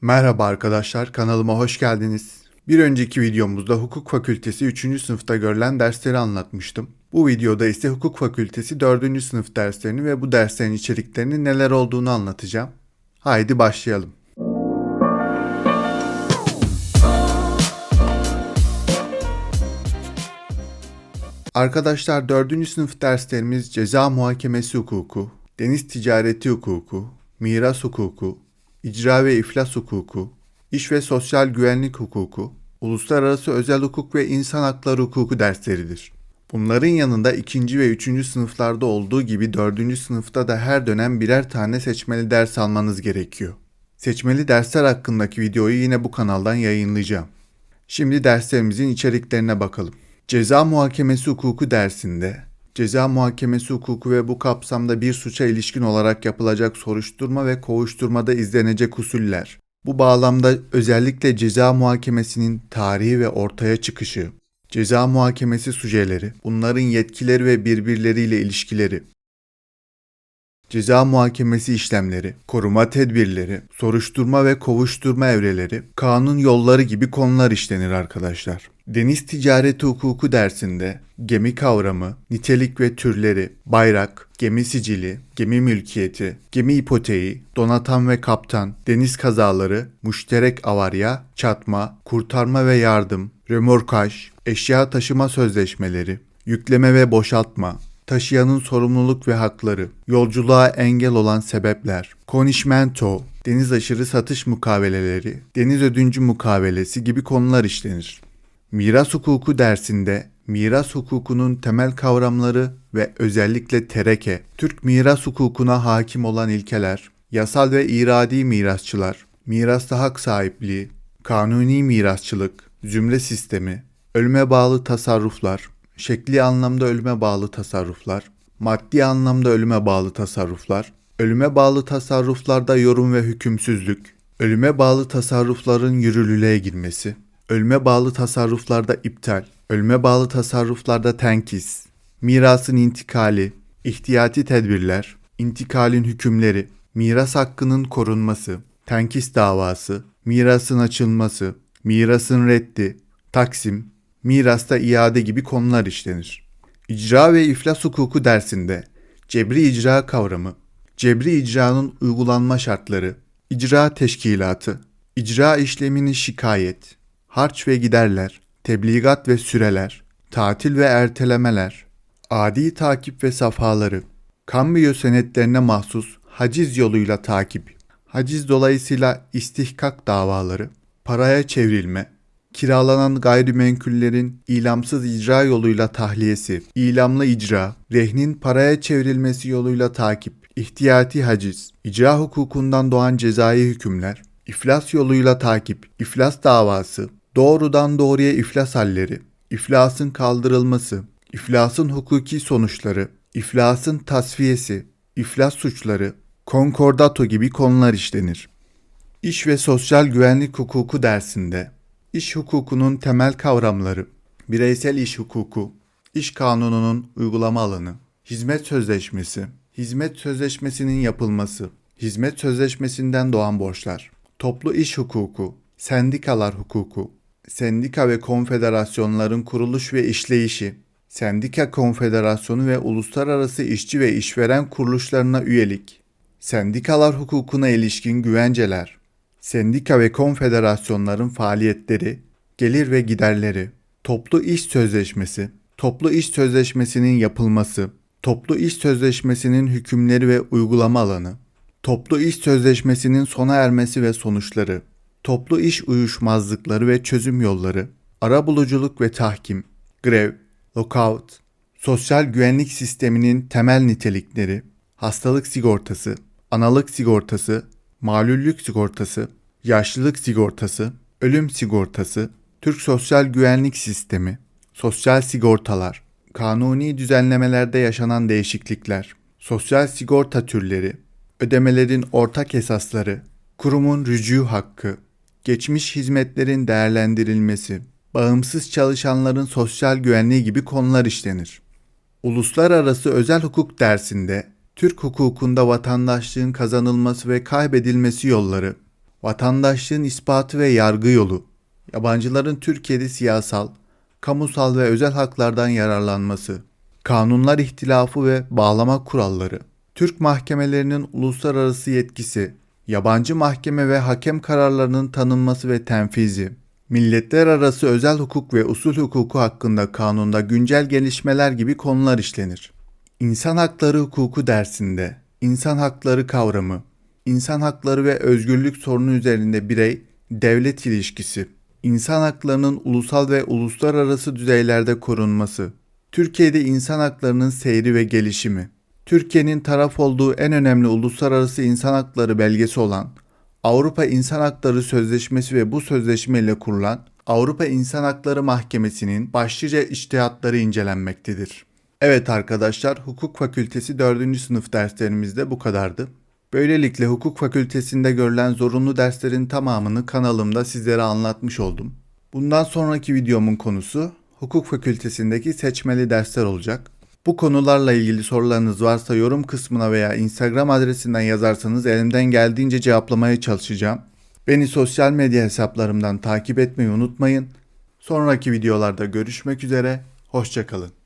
Merhaba arkadaşlar, kanalıma hoş geldiniz. Bir önceki videomuzda hukuk fakültesi 3. sınıfta görülen dersleri anlatmıştım. Bu videoda ise hukuk fakültesi 4. sınıf derslerini ve bu derslerin içeriklerinin neler olduğunu anlatacağım. Haydi başlayalım. Arkadaşlar 4. sınıf derslerimiz ceza muhakemesi hukuku, deniz ticareti hukuku, miras hukuku, icra ve iflas hukuku, iş ve sosyal güvenlik hukuku, uluslararası özel hukuk ve insan hakları hukuku dersleridir. Bunların yanında ikinci ve üçüncü sınıflarda olduğu gibi dördüncü sınıfta da her dönem birer tane seçmeli ders almanız gerekiyor. Seçmeli dersler hakkındaki videoyu yine bu kanaldan yayınlayacağım. Şimdi derslerimizin içeriklerine bakalım. Ceza muhakemesi hukuku dersinde ceza muhakemesi hukuku ve bu kapsamda bir suça ilişkin olarak yapılacak soruşturma ve kovuşturmada izlenecek usuller. Bu bağlamda özellikle ceza muhakemesinin tarihi ve ortaya çıkışı, ceza muhakemesi sujeleri, bunların yetkileri ve birbirleriyle ilişkileri, ceza muhakemesi işlemleri, koruma tedbirleri, soruşturma ve kovuşturma evreleri, kanun yolları gibi konular işlenir arkadaşlar. Deniz ticareti hukuku dersinde gemi kavramı, nitelik ve türleri, bayrak, gemi sicili, gemi mülkiyeti, gemi ipoteği, donatan ve kaptan, deniz kazaları, müşterek avarya, çatma, kurtarma ve yardım, römorkaj, eşya taşıma sözleşmeleri, yükleme ve boşaltma, taşıyanın sorumluluk ve hakları, yolculuğa engel olan sebepler, konişmento, deniz aşırı satış mukaveleleri, deniz ödüncü mukavelesi gibi konular işlenir. Miras hukuku dersinde miras hukukunun temel kavramları ve özellikle tereke, Türk miras hukukuna hakim olan ilkeler, yasal ve iradi mirasçılar, mirasta hak sahipliği, kanuni mirasçılık, zümre sistemi, ölüme bağlı tasarruflar, şekli anlamda ölüme bağlı tasarruflar, maddi anlamda ölüme bağlı tasarruflar, ölüme bağlı tasarruflarda yorum ve hükümsüzlük, ölüme bağlı tasarrufların yürürlüğe girmesi, ölüme bağlı tasarruflarda iptal, ölüme bağlı tasarruflarda tenkis, mirasın intikali, ihtiyati tedbirler, intikalin hükümleri, miras hakkının korunması, tenkis davası, mirasın açılması, mirasın reddi, taksim, mirasta iade gibi konular işlenir. İcra ve iflas hukuku dersinde cebri icra kavramı, cebri icranın uygulanma şartları, icra teşkilatı, icra işlemini şikayet, harç ve giderler, tebligat ve süreler, tatil ve ertelemeler, adi takip ve safhaları, kambiyo senetlerine mahsus haciz yoluyla takip, haciz dolayısıyla istihkak davaları, paraya çevrilme, kiralanan gayrimenkullerin ilamsız icra yoluyla tahliyesi, ilamlı icra, rehnin paraya çevrilmesi yoluyla takip, ihtiyati haciz, icra hukukundan doğan cezai hükümler, iflas yoluyla takip, iflas davası, doğrudan doğruya iflas halleri, iflasın kaldırılması, iflasın hukuki sonuçları, iflasın tasfiyesi, iflas suçları, konkordato gibi konular işlenir. İş ve sosyal güvenlik hukuku dersinde iş hukukunun temel kavramları, bireysel iş hukuku, iş kanununun uygulama alanı, hizmet sözleşmesi, hizmet sözleşmesinin yapılması, hizmet sözleşmesinden doğan borçlar, toplu iş hukuku, sendikalar hukuku, sendika ve konfederasyonların kuruluş ve işleyişi, sendika konfederasyonu ve uluslararası işçi ve işveren kuruluşlarına üyelik, sendikalar hukukuna ilişkin güvenceler, sendika ve konfederasyonların faaliyetleri, gelir ve giderleri, toplu iş sözleşmesi, toplu iş sözleşmesinin yapılması, toplu iş sözleşmesinin hükümleri ve uygulama alanı, toplu iş sözleşmesinin sona ermesi ve sonuçları, toplu iş uyuşmazlıkları ve çözüm yolları, arabuluculuk ve tahkim, grev, lockout, sosyal güvenlik sisteminin temel nitelikleri, hastalık sigortası, analık sigortası, malüllük sigortası, yaşlılık sigortası, ölüm sigortası, Türk Sosyal Güvenlik Sistemi, sosyal sigortalar, kanuni düzenlemelerde yaşanan değişiklikler, sosyal sigorta türleri, ödemelerin ortak esasları, kurumun rücu hakkı, geçmiş hizmetlerin değerlendirilmesi, bağımsız çalışanların sosyal güvenliği gibi konular işlenir. Uluslararası özel hukuk dersinde Türk hukukunda vatandaşlığın kazanılması ve kaybedilmesi yolları, vatandaşlığın ispatı ve yargı yolu, yabancıların Türkiye'de siyasal, kamusal ve özel haklardan yararlanması, kanunlar ihtilafı ve bağlama kuralları, Türk mahkemelerinin uluslararası yetkisi, yabancı mahkeme ve hakem kararlarının tanınması ve tenfizi, milletler arası özel hukuk ve usul hukuku hakkında kanunda güncel gelişmeler gibi konular işlenir. İnsan hakları hukuku dersinde insan hakları kavramı, insan hakları ve özgürlük sorunu üzerinde birey devlet ilişkisi, insan haklarının ulusal ve uluslararası düzeylerde korunması, Türkiye'de insan haklarının seyri ve gelişimi, Türkiye'nin taraf olduğu en önemli uluslararası insan hakları belgesi olan Avrupa İnsan Hakları Sözleşmesi ve bu sözleşme ile kurulan Avrupa İnsan Hakları Mahkemesi'nin başlıca içtihatları incelenmektedir. Evet arkadaşlar, hukuk fakültesi 4. sınıf derslerimizde bu kadardı. Böylelikle hukuk fakültesinde görülen zorunlu derslerin tamamını kanalımda sizlere anlatmış oldum. Bundan sonraki videomun konusu hukuk fakültesindeki seçmeli dersler olacak. Bu konularla ilgili sorularınız varsa yorum kısmına veya Instagram adresinden yazarsanız elimden geldiğince cevaplamaya çalışacağım. Beni sosyal medya hesaplarımdan takip etmeyi unutmayın. Sonraki videolarda görüşmek üzere, hoşçakalın.